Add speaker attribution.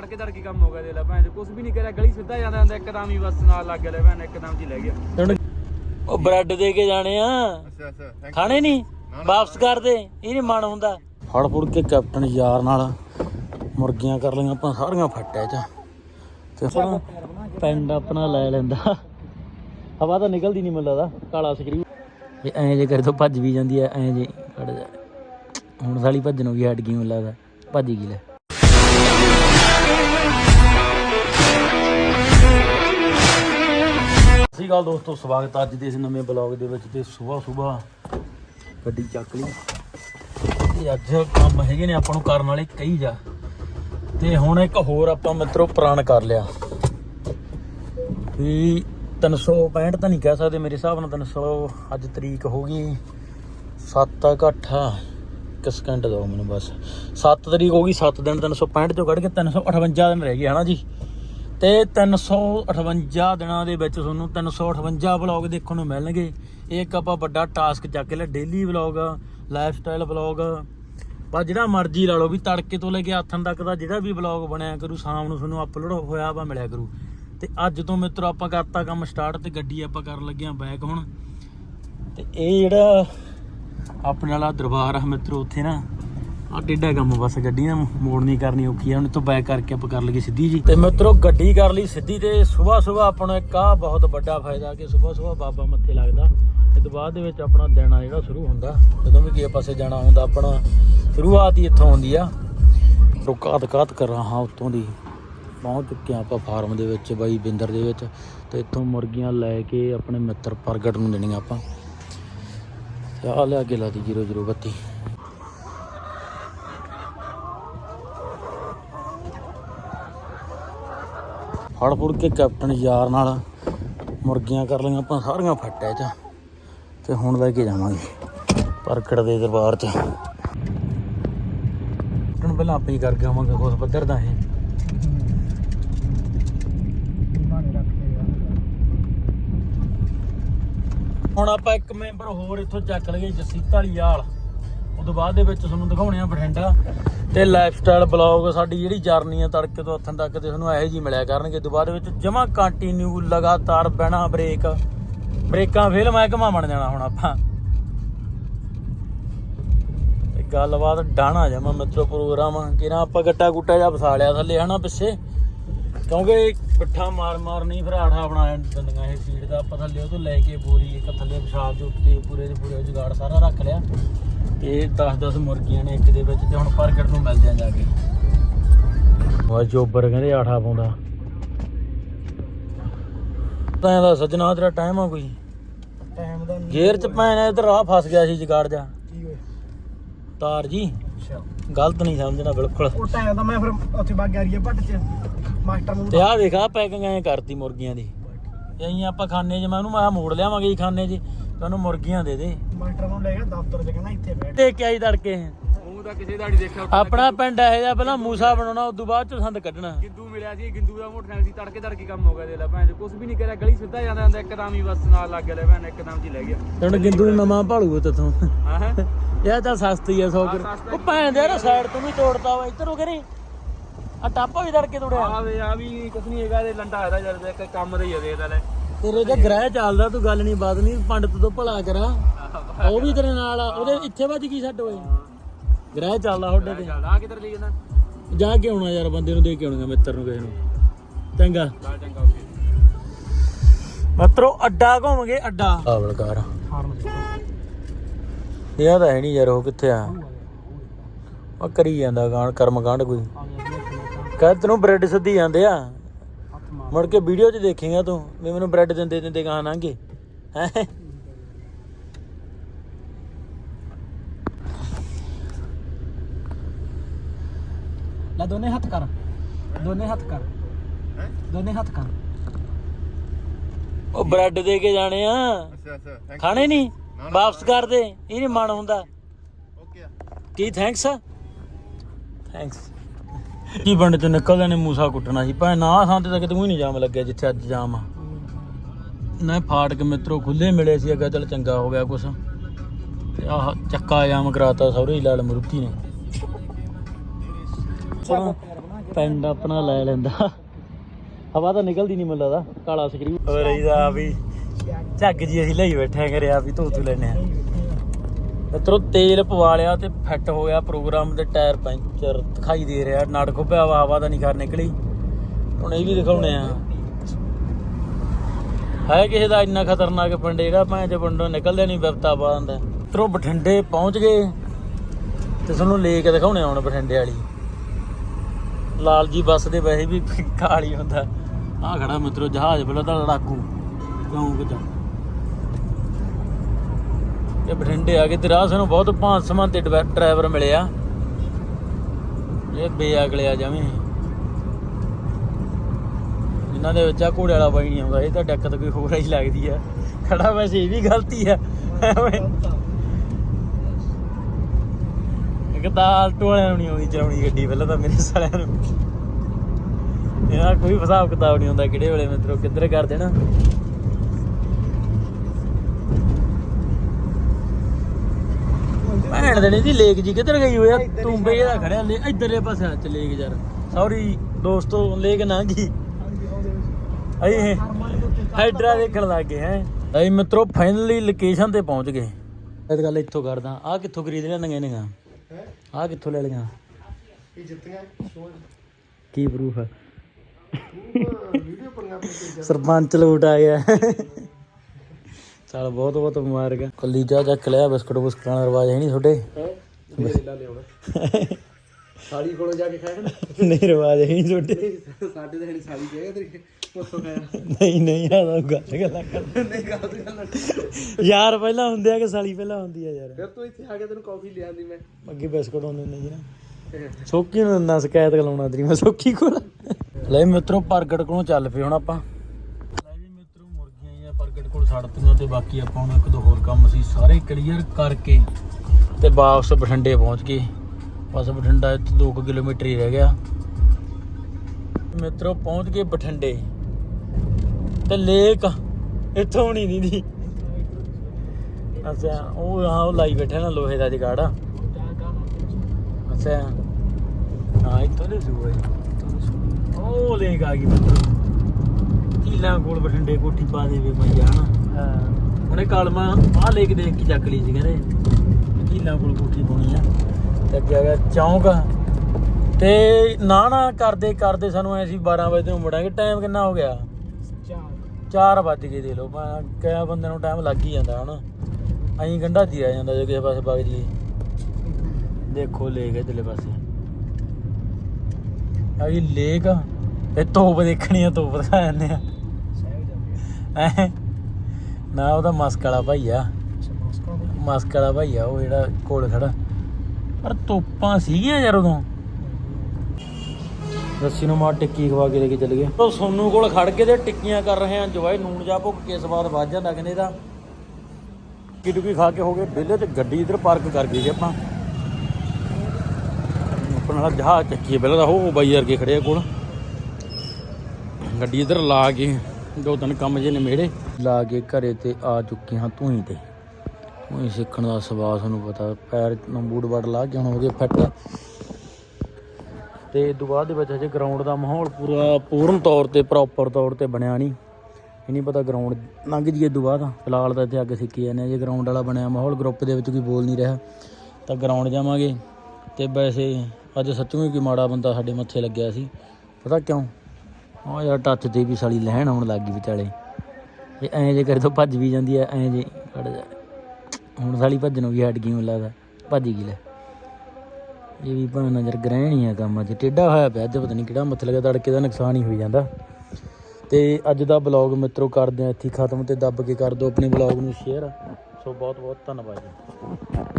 Speaker 1: ਤੜਕੇ ਤੜਕੇ ਕੰਮ ਹੋ ਗਿਆ ਦੇ ਲੈ ਭੈਣ ਕੁਝ ਵੀ ਨਹੀਂ ਕਰਿਆ ਗਲੀ ਸਿੱਧਾ ਜਾਂਦਾ ਹੁੰਦਾ ਇੱਕਦਮ ਹੀ ਬਸ ਨਾਲ ਲੱਗ ਗਿਆ ਲੈ ਭੈਣ ਇੱਕਦਮ ਜੀ ਲੈ ਗਿਆ।
Speaker 2: ਉਹ ਬ੍ਰੈਡ ਦੇ ਕੇ ਜਾਣੇ ਆ।
Speaker 3: ਅੱਛਾ ਅੱਛਾ
Speaker 2: ਖਾਣੇ ਨਹੀਂ? ਵਾਪਸ ਕਰ ਦੇ ਇਹ ਨਹੀਂ ਮਨ ਹੁੰਦਾ। ਫੜ ਫੁੜ ਕੇ ਕੈਪਟਨ ਯਾਰ ਨਾਲ ਮੁਰਗੀਆਂ ਕਰ ਲਈਆਂ ਆਪਾਂ ਸਾਰੀਆਂ ਫੱਟਿਆ ਚ। ਤੇ ਹੁਣ ਪਿੰਡ ਆਪਣਾ ਲੈ ਲੈਂਦਾ। ਹਵਾ ਤਾਂ ਨਿਕਲਦੀ ਨਹੀਂ ਮਿਲਦਾ ਕਾਲਾ ਐਂ ਜੇ ਕਰੇ ਤਾਂ ਭੱਜ ਵੀ ਜਾਂਦੀ ਐ ਐਂ ਜੇ ਖੜ ਜਾ। ਹੁਣ ਸਾਲੀ ਭੱਜਣੋਂ ਵੀ ਹਟ ਗਈ ਮੈਨੂੰ ਲੱਗਦਾ। ਭੱਜ ਗਈ ਲੈ। ਸਤਿ ਸ਼੍ਰੀ ਅਕਾਲ ਦੋਸਤੋ, ਸਵਾਗਤ ਹੈ ਅੱਜ ਦੇ ਇਸ ਨਵੇਂ ਬਲੌਗ ਦੇ ਵਿੱਚ ਤੇ ਸਵੇਰ ਸਵੇਰ ਗੱਡੀ ਚੱਕ ਲਈ। ਤੇ ਅੱਜ ਕੰਮ ਹੈਗੇ ਨੇ ਆਪਾਂ ਨੂੰ ਕਰਨ ਵਾਲੇ ਕਈ ਜਾ ਤੇ ਹੁਣ ਇੱਕ ਹੋਰ ਆਪਾਂ ਮਿੱਤਰੋ ਪ੍ਰਾਣ ਕਰ ਲਿਆ। ਵੀ 365 ਤਾਂ ਨਹੀਂ ਕਹਿ ਸਕਦੇ ਮੇਰੇ ਹਿਸਾਬ ਨਾਲ 300 ਅੱਜ ਤਰੀਕ ਹੋ ਗਈ। 7 ਇਕੱਠਾ ਇੱਕ ਸਕਿੰਟ ਦਿਓ ਮੈਨੂੰ ਬਸ। 7 ਤਰੀਕ ਹੋ ਗਈ 7 ਦਿਨ 365 ਚੋਂ ਕੱਢ ਕੇ 358 ਦਿਨ ਰਹਿ ਗਏ ਹਨਾ ਜੀ? ਤੇ 358 ਦਿਨਾਂ ਦੇ ਵਿੱਚ ਤੁਹਾਨੂੰ 358 ਵਲੌਗ ਦੇਖਣ ਨੂੰ ਮਿਲਣਗੇ। ਇਹ ਇੱਕ ਆਪਾਂ ਵੱਡਾ ਟਾਸਕ ਚੱਕ ਕੇ ਲਿਆ daily vlog lifestyle vlog ਬਸ ਜਿਹੜਾ ਮਰਜ਼ੀ ਲਾ ਲਓ ਵੀ ਤੜਕੇ ਤੋਂ ਲੈ ਕੇ ਆਥਣ ਤੱਕ ਦਾ ਜਿਹੜਾ ਵੀ ਵਲੌਗ ਬਣਿਆ ਕਰੂ, ਸ਼ਾਮ ਨੂੰ ਤੁਹਾਨੂੰ ਅਪਲੋਡ ਹੋਇਆ ਵਾ ਮਿਲਿਆ ਕਰੂ। ਤੇ ਅੱਜ ਤੋਂ ਮਿੱਤਰੋ ਆਪਾਂ ਕਰਤਾ ਕੰਮ ਸਟਾਰਟ ਤੇ ਗੱਡੀ ਆਪਾਂ ਕਰਨ ਲੱਗੇ ਆ ਬੈਕ ਹੁਣ। ਤੇ ਇਹ ਜਿਹੜਾ ਆਪਣੇ ਵਾਲਾ ਦਰਬਾਰ ਆ ਮਿੱਤਰੋ, ਉੱਥੇ ਨਾ ਆ ਟੇਡਾ ਕੰਮ ਬਸ, ਗੱਡੀਆਂ ਮੋੜਨੀ ਕਰਨੀ ਔਖੀ ਆ, ਹੁਣ ਤੋਂ ਬੈਕ ਕਰਕੇ ਆਪਾਂ ਕਰ ਲਈਏ ਸਿੱਧੀ ਜੀ। ਤੇ ਮਿੱਤਰੋ, ਗੱਡੀ ਕਰ ਲਈ ਸਿੱਧੀ ਤੇ ਸਵੇਰ ਸਵੇਰ ਆਪਣਾ ਇੱਕ ਆ ਬਹੁਤ ਵੱਡਾ ਫਾਇਦਾ ਕਿ ਸਵੇਰ ਸਵੇਰ ਬਾਬਾ ਮੱਥੇ ਲੱਗਦਾ। ਤੇ ਤੋਂ ਬਾਅਦ ਦੇ ਵਿੱਚ ਆਪਣਾ ਦਿਨ ਆ ਜਿਹੜਾ ਸ਼ੁਰੂ ਹੁੰਦਾ। ਜਦੋਂ ਵੀ ਕਿਸੇ ਪਾਸੇ ਜਾਣਾ ਹੁੰਦਾ, ਆਪਣਾ ਸ਼ੁਰੂਆਤ ਹੀ ਇੱਥੋਂ ਹੁੰਦੀ ਆ। ਰੁਕਾਤ ਕਾਤ ਕਰ ਰਹਾ ਹਾਂ ਉੱਤੋਂ ਦੀ। ਪਹੁੰਚ ਚੁੱਕੇ ਹਾਂ ਆਪਾਂ ਫਾਰਮ ਦੇ ਵਿੱਚ, ਬਾਈ ਬਿੰਦਰ ਦੇ ਵਿੱਚ। ਤੇ ਇੱਥੋਂ ਮੁਰਗੀਆਂ ਲੈ ਕੇ ਆਪਣੇ ਮਿੱਤਰ ਪ੍ਰਗਟ ਨੂੰ ਦੇਣੀਆਂ ਆਪਾਂ। ਤੇ ਆ ਲਿਆ ਕੇ ਲਾ ਦੀ 0032 ਫੜ ਫੁੜ ਕੇ ਕੈਪਟਨ ਯਾਰ ਨਾਲ ਮੁਰਗੀਆਂ ਕਰ ਲਈਆਂ, ਆਪਾਂ ਸਾਰੀਆਂ ਫੱਟਿਆ ਚ ਤੇ। ਹੁਣ ਲੈ ਕੇ ਜਾਵਾਂਗੇ ਪ੍ਰਗਟ ਦੇ ਦਰਬਾਰ ਚ। ਹੁਣ ਪਹਿਲਾਂ ਆਪੇ ਹੀ ਕਰ ਕੇ ਆਵਾਂਗੇ ਖੁਦ ਪੱਧਰ ਦਾ ਇਹ। ਹੁਣ ਆਪਾਂ ਇੱਕ ਮੈਂਬਰ ਹੋਰ ਇੱਥੋਂ ਚੱਕ ਲਈਏ, ਜੱਸੀ ਢਾਲੀਵਾਲ ਤੋਂ ਬਾਅਦ ਦੇ ਵਿੱਚ ਤੁਹਾਨੂੰ ਦਿਖਾਉਣੇ ਆ ਬਠਿੰਡਾ। ਤੇ ਲਾਈਫ ਸਟਾਈਲ ਬਲੌਗ ਸਾਡੀ ਜਿਹੜੀ ਜਰਨੀ ਆ ਤੜਕੇ ਤੋਂ ਹੱਥਾਂ ਤੱਕ ਤੇ ਤੁਹਾਨੂੰ ਇਹੋ ਜੀ ਮਿਲਿਆ ਕਰਨਗੇ। ਉਦੋਂ ਵਿੱਚ ਜਮਾ ਕੰਟੀਨਿਊ ਲਗਾਤਾਰ ਬਹਿਣਾ ਬ੍ਰੇਕ ਬ੍ਰੇਕਾਂ ਫੇਰ ਮੈਂ ਘਮਾ ਬਣ ਜਾਣਾ ਹੁਣ ਆਪਾਂ। ਤੇ ਗੱਲਬਾਤ ਡਾਣਾ ਜਮਾ ਮਿੱਤਰੋ ਪ੍ਰੋਗਰਾਮ ਕਿ ਆਪਾਂ ਗੱਟਾ ਗੁੱਟਾ ਜਾਂ ਵਸਾ ਲਿਆ ਥੱਲੇ, ਹਨਾ ਪਿੱਛੇ? ਕਿਉਂਕਿ ਪਿੱਠਾ ਮਾਰ ਮਾਰ ਨਹੀਂ ਫਿਰ ਆੜਾ ਬਣਾ ਦਿੰਦੀਆਂ ਇਹ ਫੀਡ ਦਾ। ਆਪਾਂ ਥੱਲੇ ਉਹ ਤੋਂ ਲੈ ਕੇ ਬੋਰੀ ਇੱਕ ਥੱਲੇ ਵਿਛਾਲ ਦੇ ਉੱਤੇ ਪੂਰੇ ਦੇ ਪੂਰੇ ਜੁਗਾੜ ਸਾਰਾ ਰੱਖ ਲਿਆ। ਇਹ 10-10 ਮੁਰਗੀਆਂ ਨੇ ਇੱਕ ਦੇ ਵਿੱਚ ਤੇ ਹੁਣ ਪ੍ਰਗਟ ਨੂੰ ਮਿਲਦੇ ਆ ਜਾ ਕੇ। ਉਹ ਜੋਬਰ ਕਹਿੰਦੇ ਆਠਾ ਪਾਉਂਦਾ। ਤਾਂ ਦਾ ਸੱਜਣਾ ਤੇਰਾ ਟਾਈਮ ਆ ਕੋਈ?
Speaker 1: ਟਾਈਮ ਦਾ
Speaker 2: ਗੇਅਰ ਚ ਭੈਣ ਇਧਰ ਆ ਫਸ ਗਿਆ ਸੀ ਜਗਾੜ ਜਾ।
Speaker 1: ਕੀ ਹੋਇਆ?
Speaker 2: ਤਾਰ ਜੀ। ਗਲਤ ਨਹੀਂ ਸਮਝਣਾ ਬਿਲਕੁਲ।
Speaker 1: ਉਹ ਟਾਈਮ ਦਾ ਮੈਂ ਫਿਰ ਉੱਥੇ ਬਾਗ ਗਿਆ ਰੀਆ ਭੱਟ ਚ। ਮਾਸਟਰ ਨੂੰ
Speaker 2: ਤੇ ਆਹ ਦੇਖਾ ਪੈਕਿੰਗ ਐ ਕਰਤੀ ਮੁਰਗੀਆਂ ਦੀ। ਤੇ ਅਸੀਂ ਆਪਾਂ ਖਾਨੇ 'ਚ ਮੈਂ ਉਹਨੂੰ ਮੈਂ ਮੋੜ ਲਿਆਵਾਂਗੇ ਜੀ ਖਾਨੇ 'ਚ ਤੇ ਉਹਨੂੰ ਮੁਰਗੀਆਂ ਦੇ ਦੇ।
Speaker 1: ਮਾਸਟਰ ਨੂੰ ਲੈ ਗਿਆ ਦਫ਼ਤਰ ਚ ਕਹਿੰਦਾ ਇੱਥੇ ਬੈਠ।
Speaker 2: ਤੇ ਕਿਆ ਹੀ ਤੜਕੇ।
Speaker 1: ਉਹ ਤਾਂ ਕਿਸੇ ਦਾੜੀ ਦੇਖਿਆ
Speaker 2: ਆਪਣਾ ਪਿੰਡ ਇਹ ਜਿਹਾ ਪਹਿਲਾਂ ਮੂਸਾ ਬਣਾਉਣਾ ਉਦੋਂ ਬਾਅਦ ਚ ਸੰਦ ਕੱਢਣਾ।
Speaker 1: ਗਿੰਦੂ ਮਿਲਿਆ ਸੀ ਗਿੰਦੂ ਦਾ ਮੋਟਰਸਾਈਕਲ ਸੀ ਤੜਕੇ ਤੜਕੇ ਕੰਮ ਹੋ ਗਿਆ ਦੇ ਲੈ ਭੈਣ ਕੁਝ ਵੀ ਨਹੀਂ ਕਰਿਆ ਗਲੀ ਸਿੱਧਾ ਜਾਂਦਾ ਹੁੰਦਾ ਇੱਕਦਮ ਹੀ ਬਸ ਨਾਲ ਲੱਗ ਗਿਆ ਲੈ ਭੈਣ ਇੱਕਦਮ ਜੀ ਲੈ ਗਿਆ।
Speaker 2: ਤੇ ਹੁਣ ਗਿੰਦੂ ਨੂੰ ਨਵਾਂ ਭਾਲੂ ਤੇਥੋਂ।
Speaker 1: ਹਾਂ
Speaker 2: ਇਹ ਤਾਂ ਸਸਤੀ ਆ 100 ਉਹ ਭੈਣ ਦੇ ਨਾ ਸਾਈਡ ਤੋਂ ਵੀ ਤੋੜਦਾ ਵਾ ਇੱਧਰ ਉਹ ਕਰੀ ਆ ਟਾਪਾ ਵੀ ਤੜਕੇ ਤੋੜਿਆ।
Speaker 1: ਆ ਵੇ ਆ ਵੀ ਕੁਝ ਨਹੀਂ ਹੈਗਾ ਇਹ ਲੰਡਾ ਹੈਦਾ ਜਦ ਇੱਕ ਕੰਮ ਦਾ ਹੀ ਹੈ ਦੇ ਲੈ।
Speaker 2: ਤੇਰੇ ਤੇ ਗ੍ਰਹਿ ਚੱਲਦਾ ਤੂੰ ਗੱਲ ਨਹੀਂ ਬਾਤ ਨਹੀਂ ਪੰਡਤ ਤੋਂ ਭਲਾ ਕਰਾ। ਉਹ ਵੀ ਤੇਰੇ ਨਾਲ ਆ ਉਹਦੇ ਇੱਥੇ ਵੱਜ ਕੀ ਛੱਡ ਓਏ ਗ੍ਰਹਿ ਚੱਲਦਾ ਤੁਹਾਡੇ ਤੇ।
Speaker 1: ਚੱਲ ਆ ਕਿੱਧਰ ਲਈ ਜਾਂਦਾ?
Speaker 2: ਜਾ ਕੇ ਆਉਣਾ ਯਾਰ ਬੰਦੇ ਨੂੰ ਦੇ ਕੇ ਆਉਣਾ ਮਿੱਤਰ ਨੂੰ ਕਿਸੇ ਨੂੰ। ਚੰਗਾ।
Speaker 1: ਚੰਗਾ ਓਕੇ।
Speaker 2: ਮਿੱਤਰੋ ਅੱਡਾ ਘੁੰਮ ਗਏ ਅੱਡਾ। ਆਵਲਕਾਰ। ਇਹ ਤਾਂ ਹੈ ਨਹੀਂ ਯਾਰ ਉਹ ਕਿੱਥੇ ਆ? ਉਹ ਕਰੀ ਜਾਂਦਾ ਗਾਣ ਕਰਮ ਕਾਂਡ ਕੋਈ। ਕਹਿ ਤੈਨੂੰ ਬ੍ਰੈਡ ਸਿੱਧੀ ਜਾਂਦੇ ਆ? ਮੁੜ ਕੇ ਵੀਡੀਓ 'ਚ ਦੇਖੇਗਾ ਤੂੰ ਵੀ ਮੈਨੂੰ ਬ੍ਰੈਡ ਦਿੰਦੇ ਦਿੰਦੇ ਗਾਂ ਲੰਘੇ। ਹੈ?
Speaker 1: ਲੈ ਦੋਨੇ ਹੱਥ ਕਰ। ਦੋਨੇ ਹੱਥ ਕਰ। ਦੋਨੇ ਹੱਥ ਕਰ।
Speaker 2: ਉਹ ਬ੍ਰੈਡ ਦੇ ਕੇ ਜਾਣੇ ਆ।
Speaker 3: ਅੱਛਾ ਅੱਛਾ ਥੈਂਕ
Speaker 2: ਖਾਣੇ ਨਹੀਂ? ਵਾਪਸ ਕਰ ਦੇ। ਇਹ ਨਹੀਂ ਮਨ ਹੁੰਦਾ।
Speaker 3: ਓਕੇ
Speaker 2: ਕੀ ਥੈਂਕਸ ਥੈਂਕਸ ਕੀ ਪਿੰਡ ਚੋਂ ਨਿਕਲਦੇ ਨੇ ਮੂਸਾ ਕੁੱਟਣਾ ਸੀ? ਭਾਵੇਂ ਨਾ ਥਾਂ ਤੇ ਤਾਂ ਕਿਤੇ ਨਹੀਂ ਜਾਮ ਲੱਗਿਆ ਜਿੱਥੇ ਅੱਜ ਜਾਮ ਆ। ਨਾ ਫਾਟਕ ਮਿੱਤਰੋ ਖੁੱਲੇ ਮਿਲੇ ਸੀ ਅੱਗਾ ਚਲ ਚੰਗਾ ਹੋ ਗਿਆ ਕੁਛ। ਤੇ ਆਹ ਚੱਕਾ ਜਾਮ ਕਰਾਤਾ ਸਹੁਰੇ ਹੀ ਲਾਲ ਮਰੂਤੀ ਨੇ। ਚਲੋ ਪਿੰਡ ਆਪਣਾ ਲੈ ਲੈਂਦਾ। ਹਵਾ ਤਾਂ ਨਿਕਲਦੀ ਨਹੀਂ ਮੈਨੂੰ ਲੱਗਦਾ, ਕਾਲਾ ਸਕਰੀ ਹੋਰ ਇਹਦਾ ਵੀ ਝੱਗ ਜੀ ਅਸੀਂ ਲਈ ਬੈਠੇ ਕਰਿਆ ਵੀ ਧੋ ਧੂ ਲੈਨੇ ਆ ਮਿੱਤਰੋ ਤੇਲ ਪਵਾ ਲਿਆ ਤੇ ਫਿੱਟ ਹੋ ਗਿਆ ਪ੍ਰੋਗਰਾਮ ਦੇ ਟਾਇਰ ਪੈਂਚਰ। ਦਿਖਾਈ ਦੇ ਰਿਹਾ, ਨੜ ਖੁੱਬਿਆ ਵਾ ਹਵਾ ਤਾਂ ਨਹੀਂ ਕਰ ਨਿਕਲੀ। ਹੁਣ ਇਹ ਵੀ ਦਿਖਾਉਣੇ ਆ। ਹੈ ਕਿਸੇ ਦਾ ਇੰਨਾ ਖਤਰਨਾਕ ਪਿੰਡ ਜਿਹੜਾ ਭਾਂ ਚ ਪਿੰਡੋਂ ਨਿਕਲਦੇ ਨਹੀਂ ਬਿਪਤਾ ਪਾ ਦਿੰਦਾ ਬਠਿੰਡੇ ਪਹੁੰਚ ਗਏ। ਤੇ ਤੁਹਾਨੂੰ ਲੈ ਕੇ ਦਿਖਾਉਣੇ ਹੁਣ ਬਠਿੰਡੇ ਵਾਲੀ। ਲਾਲ ਜੀ ਬੱਸ ਦੇ ਵੈਸੇ ਵੀ ਕਾਲੀ ਹੁੰਦਾ। ਆ ਖੜਾ ਮਿੱਤਰੋ, ਜਹਾਜ਼ ਪਹਿਲਾਂ ਤਾਂ ਲੜਾਕੂ। ਗਾਉਂ ਕਿਦਾਂ? ਤੇ ਬਠਿੰਡੇ ਆ ਕੇ ਤੇ ਰਾਹ ਸਾਨੂੰ ਬਹੁਤ ਭਾਂਤ ਸਮਾਨ ਤੇ ਡਰਾਈਵਰ ਮਿਲਿਆ। ਇਹ ਬੇਅਗਲੇ ਆ ਜਾਵੇਂ ਜਿਨ੍ਹਾਂ ਦੇ ਵਿੱਚ ਆ ਘੋੜੇ ਵਾਲਾ ਬਾਈ ਨਹੀਂ ਆਉਂਦਾ, ਇਹ ਤਾਂ ਡੱਕ ਤਾਂ ਕੋਈ ਹੋਰ ਹੀ ਲੱਗਦੀ ਆ। ਖੜਾ ਵੈਸੇ ਇਹ ਵੀ ਗਲਤੀ ਆ। ਆਲਟੋ ਵਾਲਿਆਂ ਨੂੰ ਨਹੀਂ ਆਉਂਦੀ ਚਲਾਉਣੀ ਗੱਡੀ ਪਹਿਲਾਂ ਤਾਂ ਮੇਰੇ ਸਾਲਿਆਂ ਨੂੰ। ਇਹਦਾ ਕੋਈ ਹਿਸਾਬ ਕਿਤਾਬ ਨਹੀਂ ਹੁੰਦਾ ਕਿਹੜੇ ਵੇਲੇ ਮਿੱਤਰੋ ਕਿੱਧਰ ਕਰ ਦੇਣਾ। ਭੈਣ ਦੇ ਨੇ ਦੀ ਲੇਕ ਜੀ ਕਿੱਧਰ ਗਈ ਹੋਇਆ ਤੁੰਬੇ ਦਾ ਖੜਿਆ ਲੈ ਇਧਰਲੇ ਪਾਸੇ ਚ ਲੇਕ ਯਾਰ। ਸੌਰੀ ਦੋਸਤੋ ਲੇਕ ਨਾ ਗਈ ਅਈ ਹਾਈਡਰਾ ਦੇਖਣ ਲੱਗ ਗਏ ਹੈ। ਅਈ ਮਿੱਤਰੋ ਫਾਈਨਲੀ ਲੋਕੇਸ਼ਨ ਤੇ ਪਹੁੰਚ ਗਏ। ਇਹ ਗੱਲ ਇੱਥੋਂ ਕਰਦਾ ਆ ਕਿੱਥੋਂ ਖਰੀਦ ਲਿਆ ਨੰਗੇ ਨੰਗਾ ਆ ਕਿੱਥੋਂ ਲੈ ਲਈਆਂ?
Speaker 3: ਇਹ ਜਿੱਤੀਆਂ
Speaker 2: ਕੀ ਪ੍ਰੂਫ ਹੈ
Speaker 3: ਵੀਡੀਓ ਬਣਾਉਣਾ ਆਪਣੇ
Speaker 2: ਸਰਪੰਚ ਲੋਟ ਆ ਗਿਆ। ਚਲ ਬਹੁਤ ਬਹੁਤ ਮੁਬਾਰਕ। ਹੈ ਕੱਲੀ ਚਾਹ ਚੱਕ ਲਿਆ ਬਿਸਕੁਟ ਬੁਸਕਟਾਂ ਦਾ ਰਵਾਜ ਹੈ ਨਹੀਂ ਤੁਹਾਡੇ?
Speaker 3: ਲਿਆਉਣਾ। ਸਾਲੀ ਕੋਲੋਂ ਜਾ ਕੇ ਖਾਇਆ ਨਾ
Speaker 2: ਨਹੀਂ ਰਵਾਜ ਹੈ ਤੁਹਾਡੇ
Speaker 3: ਸਾਡੇ ਤਾਂ ਹਣੀ ਸਾਲੀ ਜਗ੍ਹਾ ਤੇਰੀ। ਉੱਥੋਂ ਖਾਇਆ।
Speaker 2: ਨਹੀਂ ਨਹੀਂ ਆਦਾ ਗੱਲ ਗੱਲਾਂ ਕਰ।
Speaker 3: ਨਹੀਂ ਗੱਲ ਤੇ ਗੱਲ
Speaker 2: ਯਾਰ ਪਹਿਲਾਂ ਹੁੰਦੇ ਆ ਕਿ ਸਾਲੀ ਪਹਿਲਾਂ ਹੁੰਦੀ ਆ ਯਾਰ।
Speaker 3: ਫਿਰ ਤੂੰ ਇੱਥੇ ਆ ਕੇ ਤੈਨੂੰ ਕਾਫੀ ਲਿਆਂਦੀ ਮੈਂ।
Speaker 2: ਅੱਗੇ ਬਿਸਕੁਟ ਹੁੰਦੇ ਨੇ। ਜੀ ਨਾ ਸੋਕੀ ਨੂੰ ਨਾ ਸ਼ਿਕਾਇਤ ਕਲਾਉਣਾ ਤੇਰੀ ਮੈਂ ਸੋਕੀ ਕੋਲ। ਲੈ ਮਿੱਤਰੋ ਪ੍ਰਗਟ ਕੋਲੋਂ ਚੱਲ ਪਏ ਹੁਣ ਆਪਾਂ। ਲੈ ਵੀ ਮਿੱਤਰੋ ਮੁਰਗੀਆਂ ਜਾਂ ਪ੍ਰਗਟ ਕੋਲ ਛੱਡਤੀਆਂ ਤੇ ਬਾਕੀ ਆਪਾਂ ਹੁਣ ਇੱਕ ਦੋ ਹੋਰ ਕੰਮ ਸੀ ਸਾਰੇ ਕਲੀਅਰ ਕਰਕੇ ਤੇ ਵਾਪਸ ਬਠਿੰਡੇ ਪਹੁੰਚ ਗਏ। ਬਸ ਬਠਿੰਡਾ ਇੱਥੇ 2 ਕਿਲੋਮੀਟਰ ਹੀ ਰਹਿ ਗਿਆ। ਮਿੱਤਰੋ ਪਹੁੰਚ ਗਏ ਬਠਿੰਡੇ। ਤੇ ਲੇਕ ਇੱਥੋਂ ਹੋਣੀ ਨਹੀਂ ਦੀ। ਅੱਛਾ ਉਹ ਹਾਂ ਉਹ ਲਾਈ ਬੈਠਾ ਨਾ ਲੋਹੇ ਦਾ ਜਗਾੜ। ਅੱਛਾ। ਹਾਂ ਇੱਥੋਂ ਦੇ ਸੂਏ। ਉਹ ਲੇਕ ਆ ਗਈ ਮਿੱਤਰੋ। ਢੀਲਾਂ ਕੋਲ ਬਠਿੰਡੇ ਕੋਠੀ ਪਾ ਦੇਵੇ ਭਈਆ ਹਨਾ
Speaker 3: ਹਾਂ।
Speaker 2: ਉਹਨੇ ਕਾਲਮਾ ਆਹ ਲੇਕ ਦੇਖ ਕੇ ਚੱਕ ਲਈ ਸੀ ਕਹਿੰਦੇ। ਢੀਲਾਂ ਕੋਲ ਕੋਠੀ ਪਾਉਣੀ ਆ। ਤੇ ਅੱਗੇ ਆ। ਗਿਆ ਚੌਂਕ ਤੇ ਨਾ ਨਾ ਕਰਦੇ ਕਰਦੇ ਸਾਨੂੰ ਐ ਸੀ 12 ਵਜੇ ਨੂੰ ਮੁੜਾਂਗੇ ਟਾਈਮ ਕਿੰਨਾ ਹੋ ਗਿਆ? 4 ਵੱਜ ਗਏ ਦੇ ਲੋ ਮੈਂ ਕਿਹਾ ਬੰਦੇ ਨੂੰ ਟਾਈਮ ਲੱਗ ਹੀ ਜਾਂਦਾ ਹੁਣ ਐਂ ਗੰਢਾ ਦੀ ਆ ਜਾਂਦਾ ਜੇ ਕਿਸੇ ਪਾਸੇ ਵਗ ਜੀਏ ਦੇਖੋ ਲੇਕ ਇਧਰਲੇ ਪਾਸੇ। ਆ ਇਹ ਲੇਕ ਇਹ ਤੋਪ ਦੇਖਣੀ ਆ ਤੋਪ ਦਿਖਾ ਜਾਂਦੇ ਆ? ਨਾ ਉਹਦਾ ਮਸਕ ਵਾਲਾ ਭਾਈ ਆ। ਮਸਕ ਵਾਲਾ ਭਾਈ ਆ ਉਹ ਜਿਹੜਾ ਕੋਲ ਖੜਾ। ਪਰ ਤੋਪਾਂ ਸੀਗੀਆਂ ਯਾਰ ਉਦੋਂ। ਰੱਸੀ ਨੂੰ ਮਾਰ ਟਿੱਕੀ ਖਵਾ ਕੇ ਲੈ ਕੇ ਚੱਲ ਗਏ। ਉਹ ਸੋਨੂ ਕੋਲ ਖੜ ਕੇ ਤੇ ਟਿੱਕੀਆਂ ਕਰ ਰਹੇ ਆ ਜਵਾਈ ਨੂਨ ਜਾ ਭੁੱਕ ਕੇ ਸਵਾਦ ਵੱਜ ਜਾਂਦਾ ਕਹਿੰਦੇ ਇਹਦਾ ਟਿੱਕੀ ਟੁਕੀ ਖਾ ਕੇ ਹੋ ਗਏ ਵਿਹਲੇ ਤੇ ਗੱਡੀ ਇਧਰ ਪਾਰਕ ਕਰ ਗਏ ਜੀ ਆਪਾਂ। ਆਪਣਾ ਵਾਲਾ ਜਹਾਜ਼ ਚੱਕੀਏ ਪਹਿਲਾਂ ਤਾਂ ਉਹ ਬਾਈ ਵਰਗੇ ਖੜੇ ਆ ਕੋਲ। ਗੱਡੀ ਇਧਰ ਲਾ ਕੇ ਦੋ ਤਿੰਨ ਕੰਮ ਜੇ ਨਿਮੇੜੇ। ਲਾ ਕੇ ਘਰੇ ਤੇ ਆ ਚੁੱਕੇ ਹਾਂ ਧੂਈ ਤੇ। ਉਹੀ ਸਿੱਖਣ ਦਾ ਸੁਭਾਅ ਤੁਹਾਨੂੰ ਪਤਾ, ਪੈਰ ਨੂੰ ਬੂਟ ਬਾਟ ਲਾ ਕੇ ਹੁਣ ਹੋ ਗਏ ਫਿੱਟ ਤੇ ਇਹ ਤੋਂ ਬਾਅਦ ਦੇ ਵਿੱਚ ਹਜੇ ਗਰਾਊਂਡ ਦਾ ਮਾਹੌਲ ਪੂਰਾ ਪੂਰਨ ਤੌਰ ਤੇ ਪ੍ਰੋਪਰ ਤੌਰ ਤੇ ਬਣਿਆ ਨਹੀਂ। ਇਹ ਨਹੀਂ ਪਤਾ ਗਰਾਊਂਡ ਲੰਘ ਜੀਏ ਤੋਂ ਬਾਅਦ। ਫਿਲਹਾਲ ਤਾਂ ਇੱਥੇ ਅੱਗੇ ਸਿੱਖੀ ਜਾਂਦੇ ਆ ਜੇ ਗਰਾਊਂਡ ਵਾਲਾ ਬਣਿਆ ਮਾਹੌਲ ਗਰੁੱਪ ਦੇ ਵਿੱਚ ਕੋਈ ਬੋਲ ਨਹੀਂ ਰਿਹਾ, ਤਾਂ ਗਰਾਊਂਡ ਜਾਵਾਂਗੇ। ਤੇ ਵੈਸੇ ਅੱਜ ਸੱਚੂ ਹੀ ਕੋਈ ਮਾੜਾ ਬੰਦਾ ਸਾਡੇ ਮੱਥੇ ਲੱਗਿਆ ਸੀ। ਪਤਾ ਕਿਉਂ? ਆ ਯਾਰ ਟੱਚ ਤੇ ਵੀ ਸਾਲੀ ਲੈਣ ਆਉਣ ਲੱਗ ਗਈ ਵਿਚਾਲੇ। ਇਹ ਐਂ ਜੇ ਕਰੇ ਤਾਂ ਭੱਜ ਵੀ ਜਾਂਦੀ ਐ ਐਂ ਜੇ ਖੜ ਜਾ। ਹੁਣ ਸਾਲੀ ਭੱਜਣ ਵੀ ਹਟ ਗਈ, ਮੈਨੂੰ ਲੱਗਦਾ। ਭੱਜ ਗਈ ਲੈ। ਇਹ ਵੀ ਭਾਵੇਂ ਨਜ਼ਰ ਗ੍ਰਹਿਣ ਹੀ ਆ ਕੰਮ ਅੱਜ ਟੇਢਾ ਹੋਇਆ ਪਿਆ, ਅੱਜ ਪਤਾ ਨਹੀਂ ਕਿਹੜਾ ਮਤਲਬ ਲੱਗਾ ਤੜਕੇ ਦਾ ਨੁਕਸਾਨ ਹੀ ਹੋਈ ਜਾਂਦਾ। ਤੇ ਅੱਜ ਦਾ ਬਲੌਗ ਮਿੱਤਰੋ, ਕਰਦੇ ਆ ਇੱਥੇ ਖਤਮ ਤੇ ਦੱਬ ਕੇ ਕਰ ਦਿਓ ਆਪਣੇ ਬਲੌਗ ਨੂੰ ਸ਼ੇਅਰ ਸੋ ਬਹੁਤ ਬਹੁਤ ਧੰਨਵਾਦ ਜੀ।